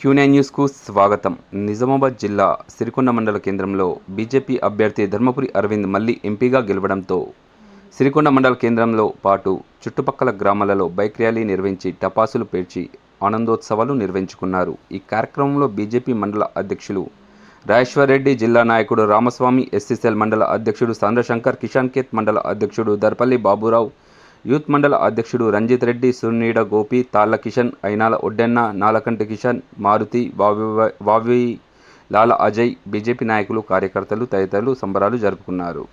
క్యూనే న్యూస్కు స్వాగతం. నిజామాబాద్ జిల్లా సిరికొండ మండల కేంద్రంలో బీజేపీ అభ్యర్థి ధర్మపురి అరవింద్ మళ్ళీ ఎంపీగా గెలవడంతో సిరికొండ మండల కేంద్రంలో పాటు చుట్టుపక్కల గ్రామాలలో బైక్ ర్యాలీ నిర్వహించి టపాసులు పేర్చి ఆనందోత్సవాలు నిర్వహించుకున్నారు. ఈ కార్యక్రమంలో బీజేపీ మండల అధ్యక్షులు రాజేశ్వరరెడ్డి జిల్లా నాయకుడు రామస్వామి ఎస్సీసెల్ మండల అధ్యక్షుడు చంద్రశంకర్ కిషాన్ కేత్ మండల అధ్యక్షుడు దర్పల్లి బాబురావు యూత్ మండల అధ్యక్షుడు రంజిత్ రెడ్డి సునీడ గోపి తాళ్ళ కిషన్ అయినాల ఒడ్డెన్న నాలకంటి కిషన్ మారుతి వావి వావి లాల అజయ్ బీజేపీ నాయకులు కార్యకర్తలు తదితరులు సంబరాలు జరుపుకున్నారు.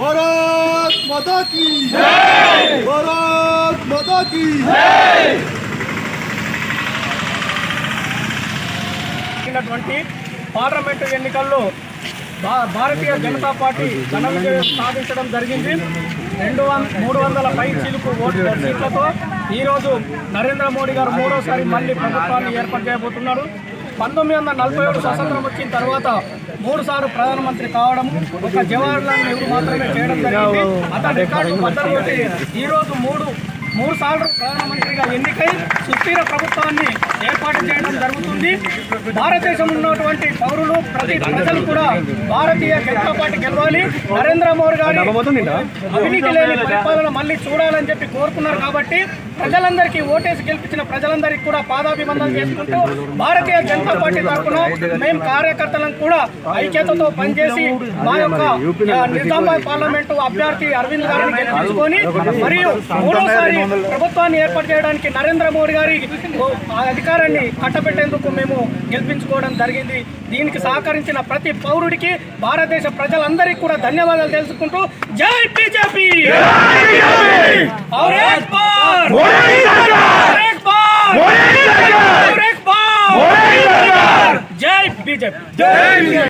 భారత్ మాతా కీ భారత్ మాతా కీ జరిగినటువంటి పార్లమెంటు ఎన్నికల్లో భా- భారతీయ జనతా పార్టీ ఘన విజయం సాధించడం జరిగింది. రెండు వంద మూడు వందల పై చిలుపు ఓట్ల సీట్లతో ఈరోజు నరేంద్ర మోడీ గారు మూడోసారి మళ్ళీ ప్రభుత్వాన్ని ఏర్పాటు చేయబోతున్నారు. పంతొమ్మిది వందల నలభై ఏడు స్వతంత్రం వచ్చిన తర్వాత మూడు సార్లు ప్రధానమంత్రి కావడం ఒక జవహర్లాల్ నెహ్రూ మాత్రమే చేయడం జరిగింది. అతని రికార్డు ఈరోజు మూడు మూడు సార్లు ప్రధానమంత్రిగా ఎన్నికై సుస్థిర ప్రభుత్వాన్ని ఏర్పాటు చేయడం జరుగుతుంది. భారతదేశంలో ఉన్నటువంటి పౌరులు ప్రతి ప్రజలు కూడా భారతీయ జనతా పార్టీ గెలవాలి. నరేంద్ర మోడీ గారి అవినీతి లేని పరిపాలన మళ్ళీ చూడాలని చెప్పి కోరుకున్నారు కాబట్టి ప్రజలందరికీ ఓటేసి గెలిపించిన ప్రజలందరికీ కూడా పాదాభివందనం చేసుకుంటూ భారతీయ జనతా పార్టీ తరఫున మేము కార్యకర్తలను కూడా ఐక్యతతో పనిచేసి మా యొక్క నిజామాబాద్ పార్లమెంటు అభ్యర్థి అరవింద్ గారిని గెలిపించుకొని మరియు మూడోసారి ప్రభుత్వాన్ని ఏర్పాటు చేయడానికి నరేంద్ర మోడీ గారి ఆ అధికారాన్ని కట్టబెట్టేందుకు మేము గెలిపించుకోవడం జరిగింది. దీనికి సహకరించిన ప్రతి పౌరుడికి భారతదేశ ప్రజలందరికీ కూడా ధన్యవాదాలు తెలుసుకుంటూ జై బీజేపీ! मोदी सरकार। मोदी सरकार। मोदी सरकार। जय बीजेपी। जय बीजेपी।